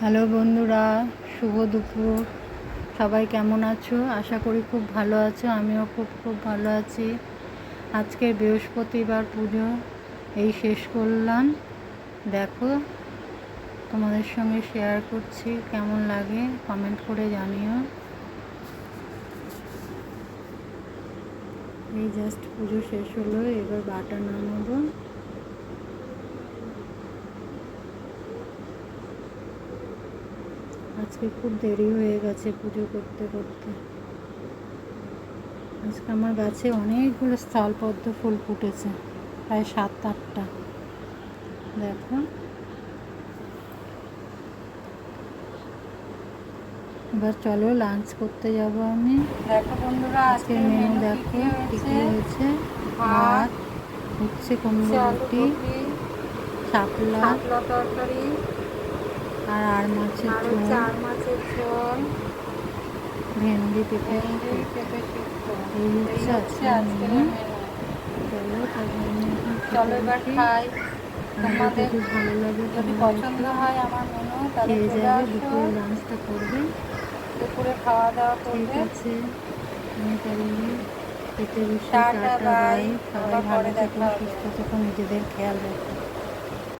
Hello বন্ধুরা, শুভ দুপুর। সবাই কেমন আছো? আশা করি খুব ভালো আছো, আমিও খুব খুব ভালো আছি। আজকে বৃহস্পতিবার পুজো, এই শেষ করলাম। দেখো, তোমাদের সঙ্গে শেয়ার করছি, কেমন লাগে কমেন্ট করে জানিও। এই জাস্ট পুজো শেষ হলো, এবার বাটা আজকে খুব দেরি হয়ে গেছে পুজো করতে করতে। আজকে আমার গাছে অনেকগুলো স্থলপদ্ম ফুল ফুটেছে প্রায় সাত আটটা। দেখো। এবার চলো লাঞ্চ করতে যাব আমি। দেখো বন্ধুরা আজকে মেনু দেখো কী কী হয়েছে? ভাত হচ্ছে কুমড়ো রুটি শাপলা তরকারি আর আর মাছের ঝোল। চার মাছের ঝোল। ভেন্ডি পেঁপে এই হচ্ছে। মেনু চলো এবার খাই। তোমাদের যদি ভালো লাগে যদি পছন্দ হয় আমার মেনু তাহলে যাবে দুপুরে লাঞ্চটা করবে। দুপুরে খাওয়া দাওয়া ঠিক করবে। আছে। আমি তাহলে পেতে বসে টাটা, বাই। বাই সবাই ভালো পরে থেকো দেখা হবে। সুস্থ থেকো নিজেদের খেয়াল রাখো।